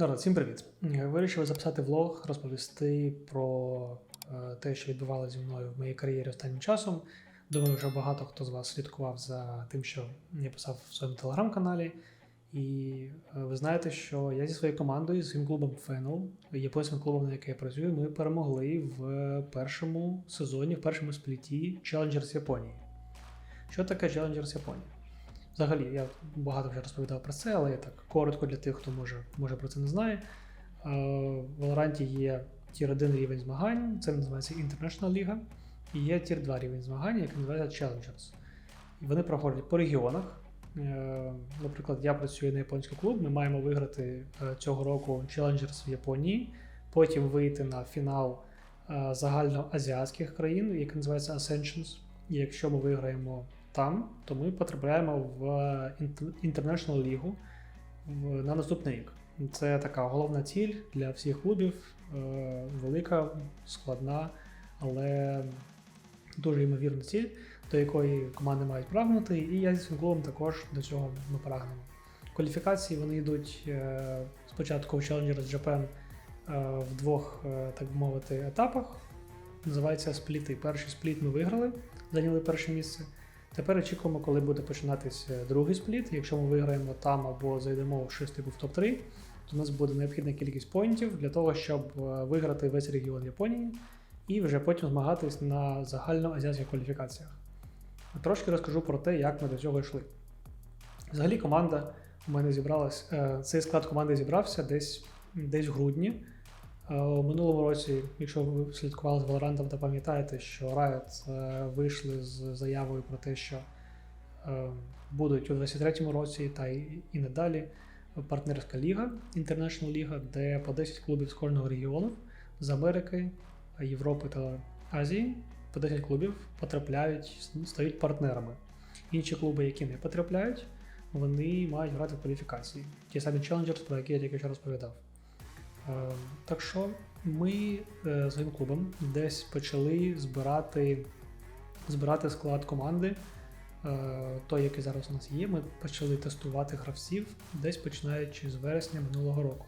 Народ, всім привіт. Е, Вирішив записати влог, розповісти про е, те, що відбувалося зі мною в моїй кар'єрі останнім часом. Думаю, що багато хто з вас слідкував за тим, що я писав в своєму телеграм-каналі. І е, ви знаєте, що я зі своєю командою, зі своїм клубом Фенел, японським клубом, на який я працюю, ми перемогли в першому сезоні, в першому спліті Challengers Японії. Що таке Challengers Японії? Взагалі, я багато вже розповідав про це, але я так коротко для тих, хто може, може про це не знає. Е, В Valorant є тір 1 рівень змагань, це називається International Ліга, і є тір 2 рівень змагань, який називається Challengers. І вони проходять по регіонах. Е, Наприклад, я працюю на японський клуб, ми маємо виграти е, цього року Challengers в Японії, потім вийти на фінал загальноазіатських країн, який називається Ascensions. І якщо ми виграємо там, то ми потрапляємо в International Лігу на наступний рік. Це така головна ціль для всіх клубів, е, велика, складна, але дуже ймовірна ціль, до якої команди мають прагнути, і я зі своїм клубом також до цього ми прагнемо. Кваліфікації вони йдуть е, спочатку в Challengers Japan е, в двох, е, так би мовити, етапах. Називається спліти. Перший спліт ми виграли, зайняли перше місце. Тепер очікуємо, коли буде починатися другий спліт. Якщо ми виграємо там або зайдемо в шостий в топ-3, то у нас буде необхідна кількість поінтів для того, щоб е, виграти весь регіон Японії і вже потім змагатись на загальноазіатських кваліфікаціях. Трошки розкажу про те, як ми до цього йшли. Взагалі, команда у мене зібралась. е, Цей склад команди зібрався десь, десь в грудні. Е, У минулому році, якщо ви слідкували з Valorant, то пам'ятаєте, що Riot е, вийшли з заявою про те, що е, будуть у 23-му році та і надалі партнерська ліга, International ліга, де по 10 клубів з кожного регіону з Америки, Європи та Азії по 10 клубів потрапляють, стають партнерами. Інші клуби, які не потрапляють, вони мають грати в кваліфікації. Ті самі Challengers, про які я тільки що розповідав. Е, Так що ми е, своїм клубом десь почали збирати, збирати склад команди. Е, Той, який зараз у нас є, ми почали тестувати гравців десь починаючи з вересня минулого року.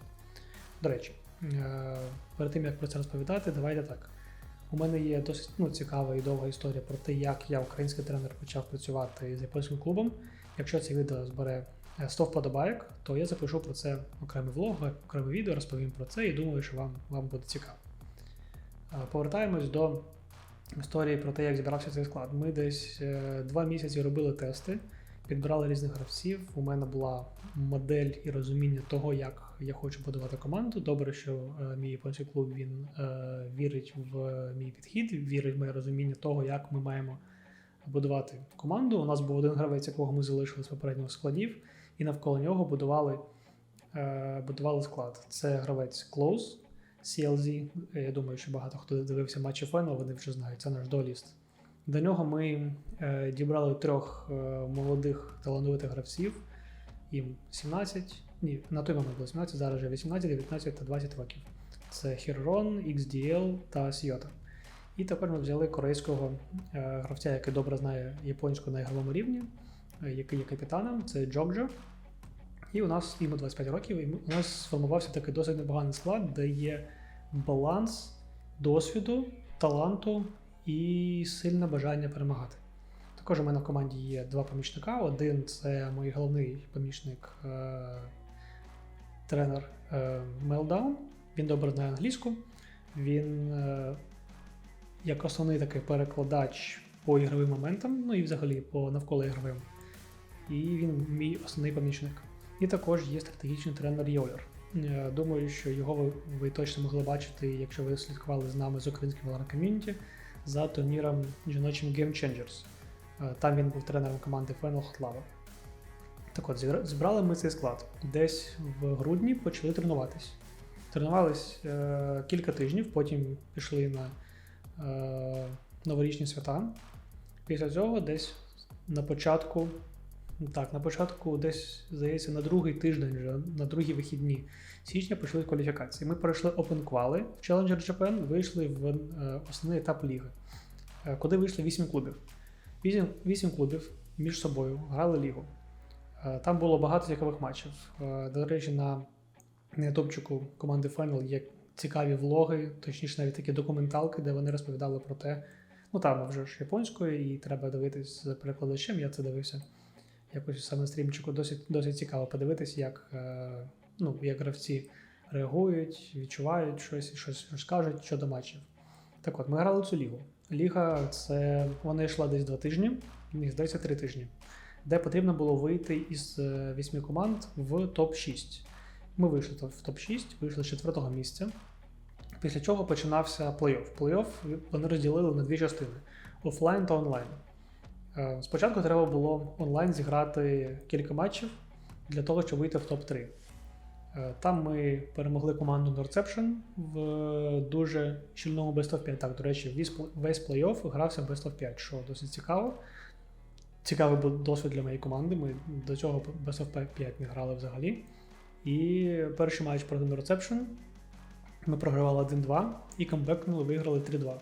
До речі, перед тим як про це розповідати, давайте так. У мене є досить ну, цікава і довга історія про те, як я, український тренер, почав працювати з японським клубом. Якщо це відео збере 100 вподобайок, то я запишу про це окремий влог, окреме відео, розповім про це і думаю, що вам, вам буде цікаво. Е, Повертаємось до історії про те, як зібрався цей склад. Ми десь е, два місяці робили тести, підбирали різних гравців. У мене була модель і розуміння того, як я хочу будувати команду. Добре, що е, мій японський клуб він е, вірить в мій підхід, вірить в моє розуміння того, як ми маємо будувати команду. У нас був один гравець, якого ми залишили з попередніх складів, і навколо нього будували, е, будували склад. Це гравець Close, CLZ. Я думаю, що багато хто дивився матчі Фену, вони вже знають, це наш доліст. До нього ми е, дібрали трьох е, молодих талановитих гравців. Їм 17, ні, на той момент було 17, зараз вже 18, 19 та 20 років. Це Хіррон, XDL та Сйота. І тепер ми взяли корейського е, гравця, який добре знає японську на ігровому рівні, е, який є капітаном, це Джокджо. І у нас йому 25 років, і у нас сформувався такий досить непоганий склад, де є баланс досвіду, таланту і сильне бажання перемагати. Також у мене в команді є два помічника. Один це мій головний помічник, е, Meltdown. Він добре знає англійську. Він е, як основний такий перекладач по ігровим моментам, ну і взагалі по навколо ігровим. І він мій основний помічник. І також є стратегічний тренер Йолер. Е, Думаю, що його ви, ви точно могли бачити, якщо ви слідкували з нами з українським Community за турніром жіночим Game Changers. Е, Там він був тренером команди Final Hot Lava. Так от, зібрали ми цей склад. Десь в грудні почали тренуватись. Тренувались е, кілька тижнів, потім пішли на е, новорічні свята. Після цього десь на початку, так, на початку, десь, здається, на другий тиждень, вже, на другі вихідні січня почали кваліфікації. Ми пройшли Quali в Challenger Japan, вийшли в е, основний етап ліги, е, куди вийшли 8 клубів. 8, 8 клубів між собою грали лігу. Е, Там було багато цікавих матчів. До речі, на ютубчику команди Final є цікаві влоги, точніше навіть такі документалки, де вони розповідали про те, ну там вже ж японською, і треба дивитись за перекладачем. Я це дивився якось саме стрімчику. Досить, досить цікаво подивитись, як, е, ну, як гравці реагують, відчувають щось, щось розкажуть щодо матчів. Так от, ми грали цю лігу. Ліга це вона йшла десь два тижні, мені здається, три тижні, де потрібно було вийти із е, вісьми команд в топ-6. Ми вийшли в топ-6, вийшли з четвертого місця. Після чого починався плей-офф. Плей-офф вони розділили на дві частини: офлайн та онлайн. Е, Спочатку треба було онлайн зіграти кілька матчів для того, щоб вийти в топ-3. Е, Там ми перемогли команду Norception в дуже щільному Best of 5. Так, до речі, весь плей-офф грався в Best of 5, що досить цікаво. Цікавий був досвід для моєї команди. Ми до цього Best of 5 не грали взагалі. І перший матч проти Norception ми програвали 1-2 і камбекнули, виграли 3-2.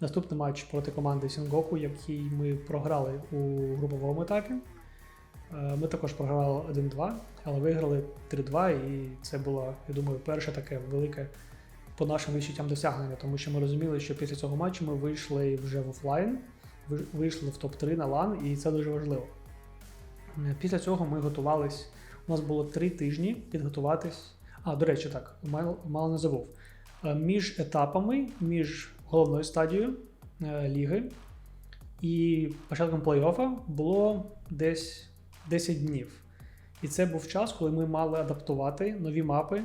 Наступний матч проти команди Сінгоку, який ми програли у груповому етапі. Е, Ми також програвали 1-2, але виграли 3-2, і це було, я думаю, перше таке велике по нашим відчуттям досягнення, тому що ми розуміли, що після цього матчу ми вийшли вже в офлайн, вийшли в топ-3 на лан, і це дуже важливо. Е, Після цього ми готувались. У нас було три тижні підготуватись. А, до речі, так, мало не забув. Е, Між етапами, між головною стадією е, ліги і початком плей-оффа було десь 10 днів. І це був час, коли ми мали адаптувати нові мапи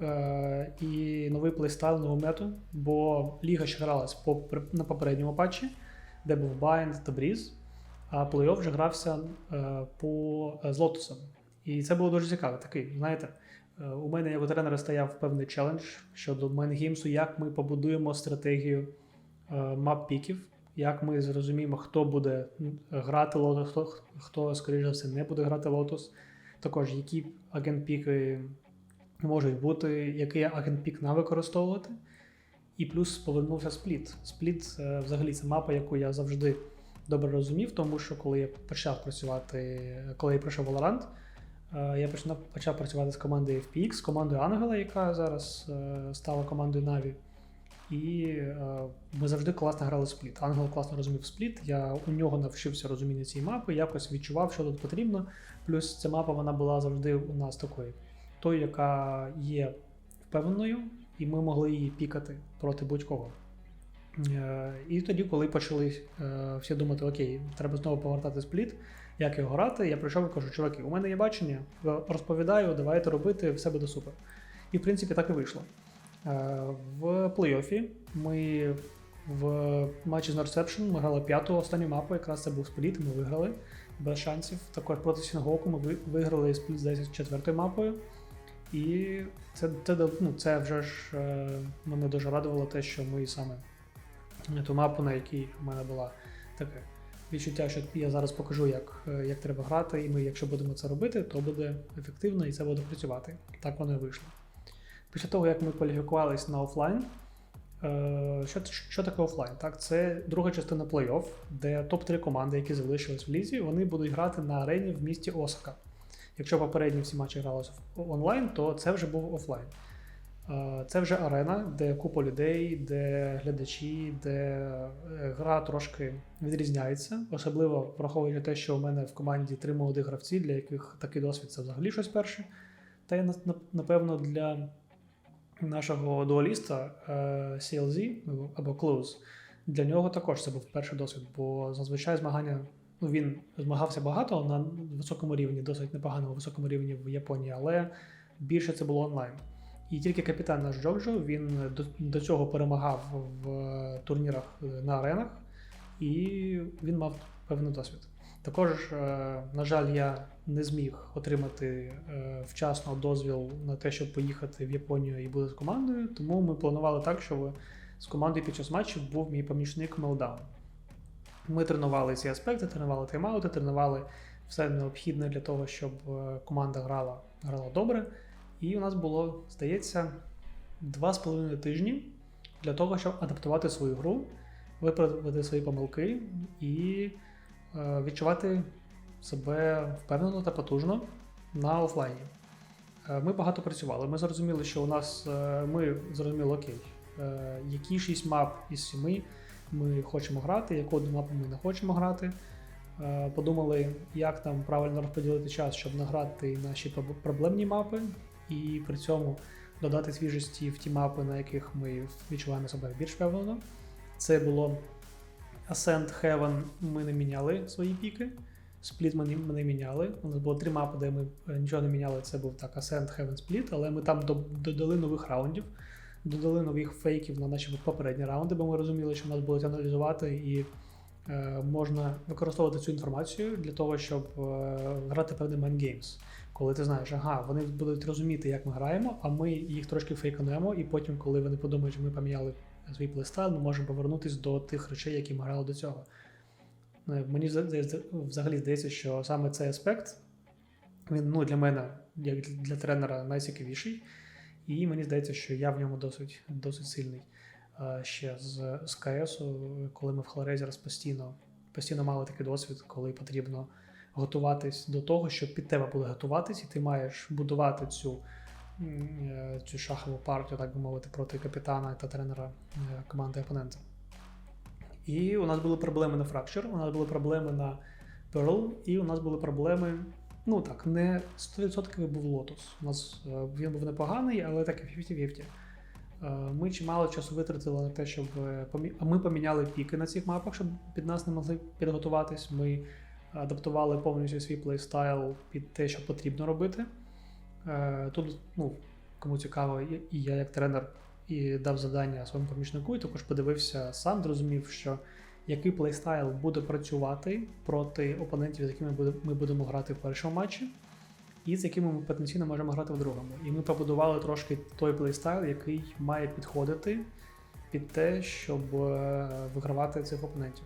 е, і новий плейстайл, нову мету, бо ліга ще гралась по, на попередньому патчі, де був Bind та Breeze, а плей-офф вже грався е, по е, з Лотусом. І це було дуже цікаво. Такий, знаєте, у мене як у тренера стояв певний челендж щодо Майнгеймсу, як ми побудуємо стратегію е, мап-піків, як ми зрозуміємо, хто буде грати Лотус, хто, хто, скоріше за все, не буде грати Лотус. Також які агент-піки можуть бути, який агент-пік нам використовувати. І плюс повернувся спліт. Спліт е, взагалі це мапа, яку я завжди добре розумів, тому що коли я почав працювати, коли я прийшов Valorant, я почав, почав працювати з командою FPX, з командою Ангела, яка зараз е, стала командою Na'Vi. І е, ми завжди класно грали спліт. Ангел класно розумів спліт. Я у нього навчився розуміння цієї мапи, якось відчував, що тут потрібно. Плюс ця мапа вона була завжди у нас такою, тою, яка є впевненою, і ми могли її пікати проти будь-кого. Е, І тоді, коли почали е, всі думати, окей, треба знову повертати спліт, як його грати, я прийшов і кажу, чуваки, у мене є бачення, розповідаю, давайте робити, все буде супер. І в принципі так і вийшло. Е, В плей-оффі ми в матчі з Norception ми грали п'яту останню мапу, якраз це був спліт, ми виграли без шансів. Також проти Сінгоку ми виграли спліт здається, четвертою мапою. І це, це, ну, це вже ж е, мене дуже радувало те, що ми саме ту мапу, на якій в мене була таке відчуття, що я зараз покажу, як, е, як треба грати, і ми, якщо будемо це робити, то буде ефективно і це буде працювати. Так воно і вийшло. Після того, як ми кваліфікувалися на офлайн, е, що, що таке офлайн? Так, це друга частина плей-офф, де топ-3 команди, які залишились в лізі, вони будуть грати на арені в місті Осака. Якщо попередні всі матчі гралися онлайн, то це вже був офлайн. Це вже арена, де купа людей, де глядачі, де е, гра трошки відрізняється, особливо враховуючи те, що у мене в команді три молоді гравці, для яких такий досвід це взагалі щось перше. Та й на- на- напевно для нашого дуаліста е, CLZ або- або Close, для нього також це був перший досвід, бо зазвичай змагання. Ну, він змагався багато на високому рівні, досить непоганому високому рівні в Японії, але більше це було онлайн. І тільки капітан наш Джоджо він до, до цього перемагав в е, турнірах е, на аренах, і він мав певний досвід. Також, е, на жаль, я не зміг отримати вчасно дозвіл на те, щоб поїхати в Японію і бути з командою, тому ми планували так, щоб з командою під час матчів був мій помічник Мелдаун. Ми тренували ці аспекти, тренували тайм-аути, тренували все необхідне для того, щоб команда грала, грала добре. І у нас було, здається, два з половиною тижні для того, щоб адаптувати свою гру, виправити свої помилки і е, відчувати себе впевнено та потужно на офлайні. Е, Ми багато працювали. Ми зрозуміли, що у нас е, ми зрозуміли, окей, які шість мап із сіми ми хочемо грати, яку одну мапу ми не хочемо грати. Подумали, як там правильно розподілити час, щоб награти наші проблемні мапи, і при цьому додати свіжості в ті мапи, на яких ми відчуваємо себе більш впевнено. Це було Ascent Heaven, ми не міняли свої піки. Split ми не- міняли. У нас було три мапи, де ми е, нічого не міняли. Це був так Ascent Heaven Split, але ми там додали нових раундів, додали нових фейків на наші попередні раунди, бо ми розуміли, що нас будуть аналізувати і е, можна використовувати цю інформацію для того, щоб е, грати певний майнгеймс. Коли ти знаєш, ага, вони будуть розуміти, як ми граємо, а ми їх трошки фейканемо, і потім, коли вони подумають, що ми поміняли свій плейстайл, ми можемо повернутися до тих речей, які ми грали до цього. Е, Мені взагалі здається, що саме цей аспект він ну, для мене, як для тренера, найцікавіший. І мені здається, що я в ньому досить, досить сильний. Ще з, з КС, коли ми в Hellraisers постійно, постійно мали такий досвід, коли потрібно готуватись до того, що під тебе буде готуватись, і ти маєш будувати цю, е, цю шахову партію, так би мовити, проти капітана та тренера е, команди опонента. І у нас були проблеми на Fracture, у нас були проблеми на Pearl, і у нас були проблеми. Ну так, не 100% був Lotus. У нас е, він був непоганий, але так і 50-50. Е, Ми чимало часу витратили на те, щоб ми поміняли піки на цих мапах, щоб під нас не могли підготуватись. Ми адаптували повністю свій плейстайл під те, що потрібно робити. Е, Тут, ну, кому цікаво, і я як тренер і дав завдання своєму помічнику, і також подивився сам, зрозумів, що який плейстайл буде працювати проти опонентів, з якими ми будемо грати в першому матчі, і з якими ми потенційно можемо грати в другому. І ми побудували трошки той плейстайл, який має підходити під те, щоб е, вигравати цих опонентів.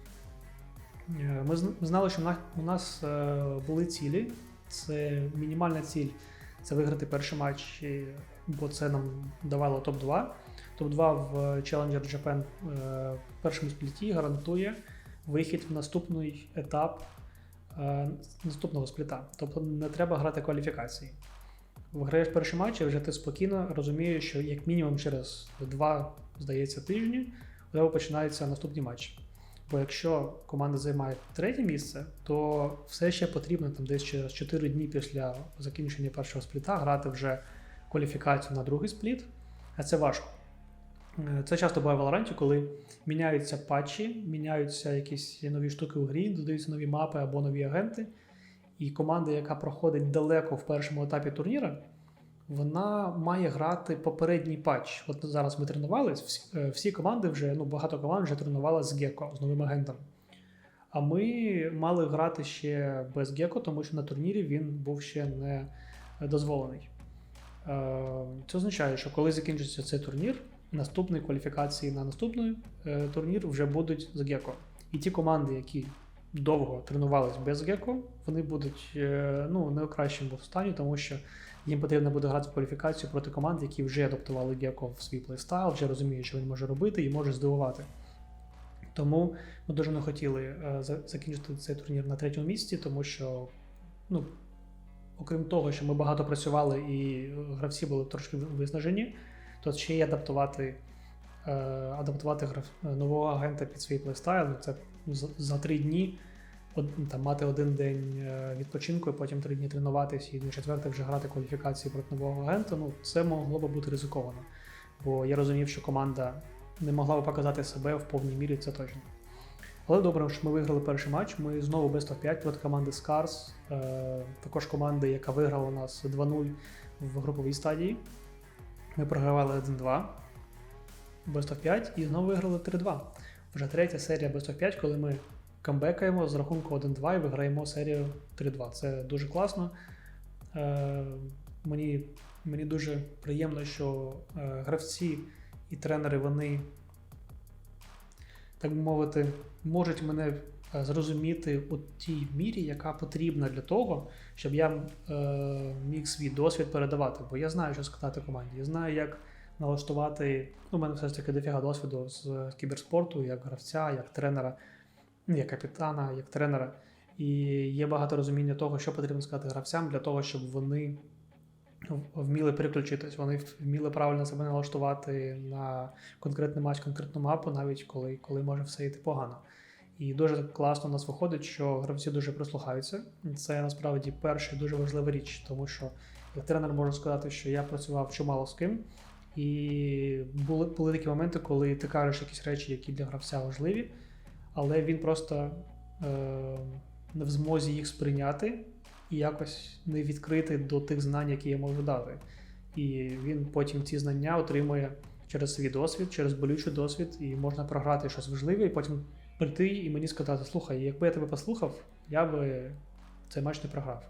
Е, Ми знали, що у нас е, були цілі. Це мінімальна ціль це виграти перший матч, бо це нам давало топ-2. Топ-2 в Challenger Japan е, в першому спліті гарантує вихід в наступний етап наступного спліта. Тобто не треба грати кваліфікації. Виграєш перший матч, і вже ти спокійно розумієш, що як мінімум через два, здається, тижні у тебе починаються наступні матчі. Бо якщо команда займає третє місце, то все ще потрібно там десь через 4 дні після закінчення першого спліта грати вже кваліфікацію на другий спліт, а це важко. Е, Це часто буває в Valorant, коли міняються патчі, міняються якісь нові штуки у грі, додаються нові мапи або нові агенти. І команда, яка проходить далеко в першому етапі турніра, вона має грати попередній патч. От зараз ми тренувались, всі, е, всі команди вже, ну багато команд вже тренували з Гекко, з новим агентом. А ми мали грати ще без Гекко, тому що на турнірі він був ще не дозволений. Е, Це означає, що коли закінчиться цей турнір, наступні кваліфікації на наступний е, турнір вже будуть з Гекко. І ті команди, які довго тренувались без Гекко, вони будуть ну, не у кращому стані, тому що їм потрібно буде грати в кваліфікацію проти команд, які вже адаптували Гекко в свій плейстайл, вже розуміють, що він може робити і може здивувати. Тому ми дуже не хотіли е, закінчити цей турнір на третьому місці, тому що, ну, окрім того, що ми багато працювали і гравці були трошки виснажені, то ще й адаптувати, е, адаптувати нового агента під свій плейстайл. Це за, три дні там, мати один день е, відпочинку, і потім три дні тренуватися, і на четвертий вже грати кваліфікації проти нового агента. Ну, це могло би бути ризиковано. Бо я розумів, що команда не могла би показати себе в повній мірі, це точно. Але добре, що ми виграли перший матч. Ми знову Best of 5 проти команди Scars, е, також команди, яка виграла у нас 2-0 в груповій стадії. Ми програвали 1-2, Best of 5 і знову виграли 3-2. Вже третя серія Best of 5, коли ми камбекаємо з рахунку 1-2 і виграємо серію 3-2. Це дуже класно. Е, мені, мені дуже приємно, що е, гравці і тренери вони, так би мовити, можуть мене е, зрозуміти у тій мірі, яка потрібна для того, щоб я е, міг свій досвід передавати. Бо я знаю, що сказати команді. Я знаю, як налаштувати. Ну, у мене все ж таки дофіга досвіду з кіберспорту, як гравця, як тренера, як капітана, як тренера. І є багато розуміння того, що потрібно сказати гравцям для того, щоб вони вміли переключитись, вони вміли правильно себе налаштувати на конкретний матч, конкретну мапу, навіть коли, коли може все йти погано. І дуже класно у нас виходить, що гравці дуже прислухаються. Це насправді перша і дуже важлива річ, тому що як тренер можу сказати, що я працював чимало з ким, і були, були такі моменти, коли ти кажеш якісь речі, які для гравця важливі, але він просто е, не в змозі їх сприйняти і якось не відкритий до тих знань, які я можу дати. І він потім ці знання отримує через свій досвід, через болючий досвід, і можна програти щось важливе, і потім прийти і мені сказати: слухай, якби я тебе послухав, я би цей матч не програв.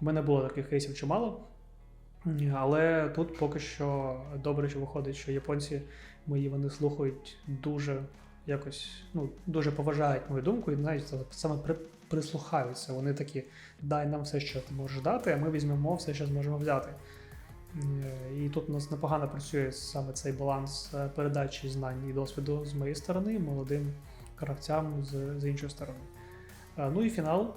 У мене було таких кейсів чимало. Але тут поки що добре, що виходить, що японці мої вони слухають дуже якось, ну, дуже поважають мою думку і навіть саме при, прислухаються. Вони такі: дай нам все, що ти можеш дати, а ми візьмемо все, що зможемо взяти. Е, І тут у нас непогано працює саме цей баланс е, передачі знань і досвіду з моєї сторони, молодим гравцям з, з іншої сторони. Е, Ну і фінал.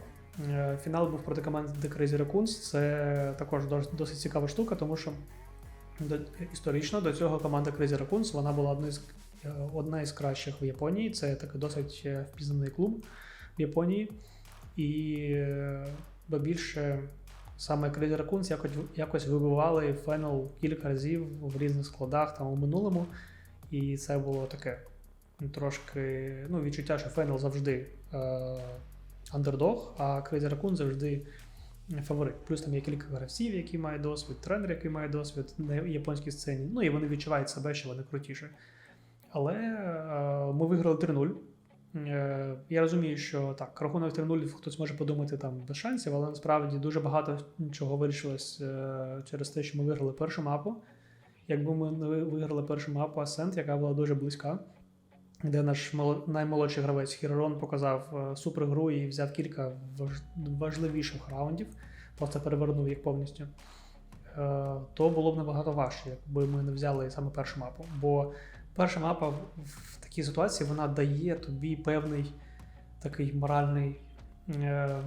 Фінал був проти команди Crazy Raccoons. Це також досить цікава штука, тому що історично до цього команда Crazy Raccoons вона була одною з, одна із кращих в Японії. Це такий досить е, впізнаний клуб в Японії. І е, ба більше саме Crazy Raccoons якось, якось вибивали фенел кілька разів в різних складах там у минулому. І це було таке трошки ну, відчуття, що фенел завжди. Е, андердог, а Crazy Raccoon завжди фаворит. Плюс там є кілька гравців, які мають досвід, тренер, який має досвід на японській сцені. Ну і вони відчувають себе, що вони крутіші. Але е, ми виграли 3-0. Е, я розумію, що так, рахунок 3-0 хтось може подумати там без шансів, але насправді дуже багато чого вирішилось е, через те, що ми виграли першу мапу. Якби ми не виграли першу мапу Ascent, яка була дуже близька, де наш мол- наймолодший гравець Хіророн показав супергру і взяв кілька важ- важливіших раундів, просто перевернув їх повністю. То було б набагато важче, якби ми не взяли саме першу мапу. Бо перша мапа в, такій ситуації вона дає тобі певний такий моральний е,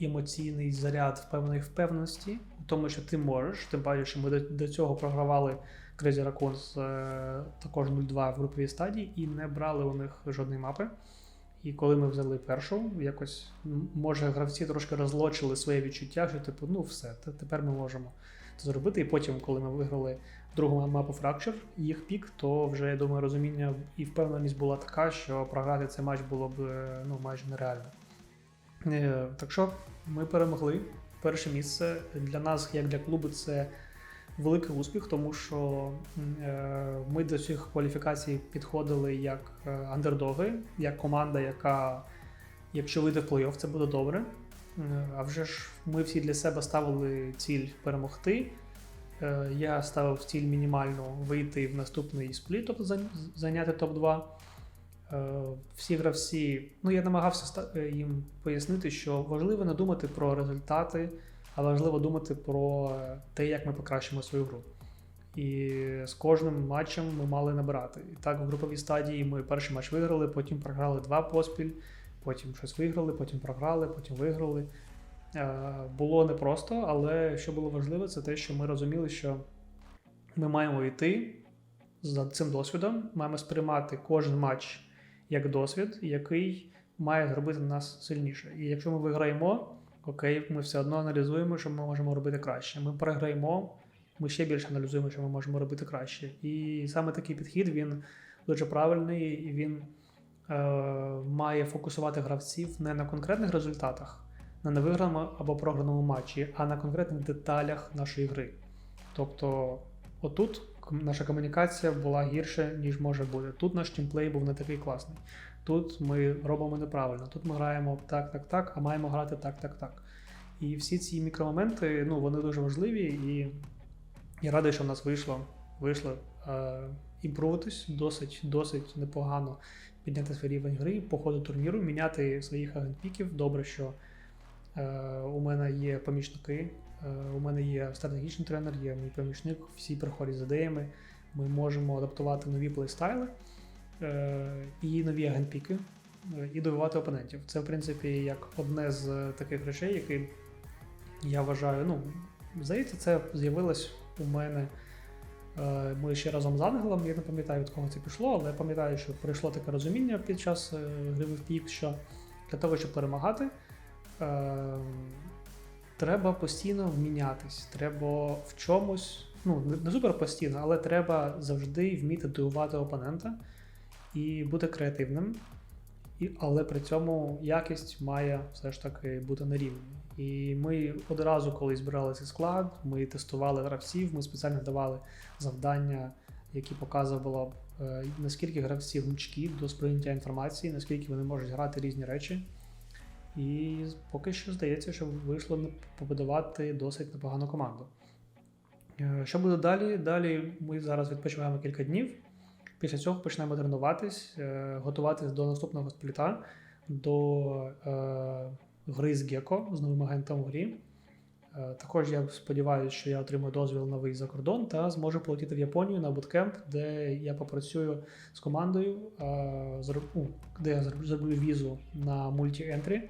емоційний заряд певної впевненості у тому, що ти можеш. Тим паче, що ми до, до цього програвали Crazy Raccoons е, також 0-2 в груповій стадії і не брали у них жодної мапи. І коли ми взяли першу, якось може гравці трошки розлочили своє відчуття, що типу, ну все, тепер ми можемо це зробити. І потім, коли ми виграли другу мапу Fracture, їх пік, то вже я думаю, розуміння і впевненість була така, що програти цей матч було б ну, майже нереально. Е, Так що ми перемогли. Перше місце для нас, як для клубу, це великий успіх, тому що е, ми до цих кваліфікацій підходили як е, андердоги, як команда, яка, якщо вийде в плей-офф, це буде добре. А вже ж ми всі для себе ставили ціль перемогти. Е, Я ставив ціль мінімально вийти в наступний спліт, тобто зайняти топ-2. Е, Всі гравці, ну я намагався е, їм пояснити, що важливо не думати про результати, а важливо думати про те, як ми покращимо свою гру. І з кожним матчем ми мали набирати. І так, в груповій стадії ми перший матч виграли, потім програли два поспіль, потім щось виграли, потім програли, потім виграли. Е, Було непросто, але що було важливо, це те, що ми розуміли, що ми маємо йти за цим досвідом, маємо сприймати кожен матч як досвід, який має зробити нас сильніше. І якщо ми виграємо, окей, ми все одно аналізуємо, що ми можемо робити краще. Ми програємо, ми ще більше аналізуємо, що ми можемо робити краще. І саме такий підхід він дуже правильний, і він е, має фокусувати гравців не на конкретних результатах, не на виграному або програному матчі, а на конкретних деталях нашої гри. Тобто, отут наша комунікація була гірше, ніж може бути. Тут наш тімплей був не такий класний. Тут ми робимо неправильно. Тут ми граємо так, так, так, а маємо грати так, так, так. І всі ці мікромоменти, ну, вони дуже важливі, і я радий, що в нас вийшло, вийшло е, імпруватись досить, досить непогано підняти свій рівень гри по ходу турніру, міняти своїх агентпіків. Добре, що у мене є помічники, е, у мене є стратегічний тренер, є мій помічник, всі приходять з ідеями. Ми можемо адаптувати нові плейстайли е, і нові агентпіки, е, і добивати опонентів. Це, в принципі, як одне з таких речей, які я вважаю, ну, Здається, це з'явилось у мене. е, Ми ще разом з Ангелом, я не пам'ятаю, від кого це пішло, але пам'ятаю, що прийшло таке розуміння під час е, гри в FPX, що для того, щоб перемагати, е, треба постійно вмінятись. Треба в чомусь, ну, не- супер постійно, але треба завжди вміти дивувати опонента і бути креативним. І, але при цьому якість має все ж таки бути на рівні. І ми одразу, коли збирали цей склад, ми тестували гравців, ми спеціально давали завдання, які показувало, е, наскільки гравці гнучкі до сприйняття інформації, наскільки вони можуть грати різні речі. І поки що здається, що вийшло побудувати досить непогану команду. Е, Що буде далі? Далі ми зараз відпочиваємо кілька днів. Після цього почнемо тренуватись, е, готуватись до наступного спліта, до е, гри з Геко з новим агентом в грі. Е, також я сподіваюся, що я отримаю дозвіл на виїзд за кордон та зможу полетіти в Японію на буткемп, де я попрацюю з командою, е, де я зроб- зроблю візу на мульті-ентрі,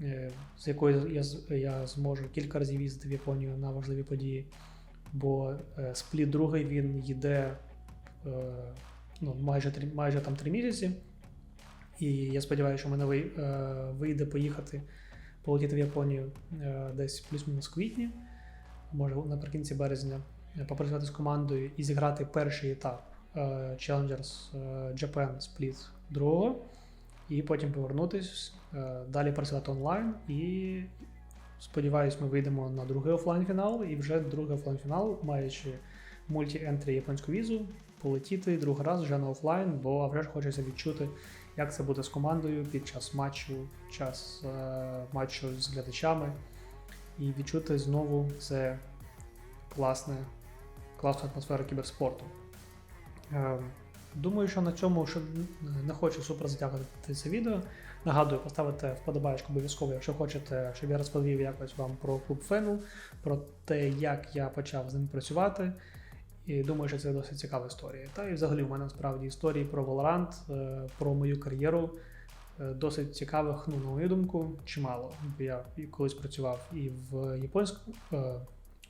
е, з якою я, зможу кілька разів їздити в Японію на важливі події. Бо спліт другий він йде ну, майже, майже там три місяці. І я сподіваюся, що в мене вийде поїхати, полетіти в Японію е, десь плюс-мінус квітні, може наприкінці березня, е, попрацювати з командою і зіграти перший етап е, Challengers Japan Split другого, і потім повернутись, е, далі працювати онлайн. І сподіваюсь, ми вийдемо на другий офлайн-фінал, і вже другий офлайн-фінал, маючи мульті-ентрі японську візу, полетіти другий раз вже на офлайн, бо вже ж хочеться відчути, як це буде з командою під час матчу, під час е, матчу з глядачами, і відчути знову це класне, класну атмосферу кіберспорту. Е, думаю, що на цьому що не хочу супер затягувати це відео. Нагадую, поставити вподобаєчку обов'язково, якщо хочете, щоб я розповів якось вам про клуб Фену, про те, як я почав з ним працювати. І думаю, що це досить цікава історія. Та і взагалі у мене насправді історії про Valorant, е, про мою кар'єру е, досить цікавих, ну, на мою думку, чимало. Я колись працював і в японському е,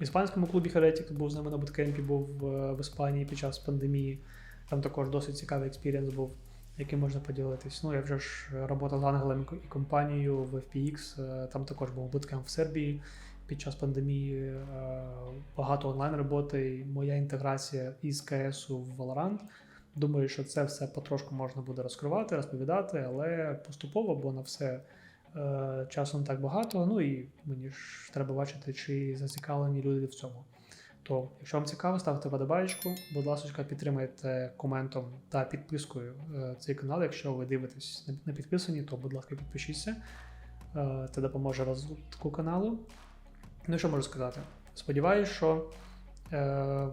іспанському клубі Heretics, був з ними на буткемпі, був е, в Іспанії під час пандемії. Там також досить цікавий експірієнс був, яким можна поділитись. Ну, я вже ж робота з ангелем і компанією в FPX, там також був буткемп в Сербії під час пандемії е, багато онлайн роботи, і моя інтеграція із КС в Valorant. Думаю, що це все потрошку можна буде розкривати, розповідати, але поступово, бо на все е, часу не так багато. Ну і мені ж треба бачити, чи зацікавлені люди в цьому. То, якщо вам цікаво, ставте подобаєчку, будь ласка, підтримайте коментом та підпискою е, цей канал. Якщо ви дивитесь не- підписані, то будь ласка, підпишіться. Це допоможе розвитку каналу. Ну, що можу сказати? Сподіваюсь, що е,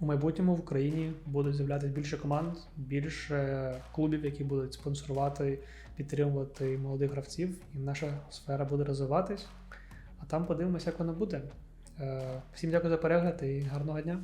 у майбутньому в Україні будуть з'являтися більше команд, більше клубів, які будуть спонсорувати, підтримувати молодих гравців, і наша сфера буде розвиватись. А там подивимося, як воно буде. Е, всім дякую за перегляд і гарного дня!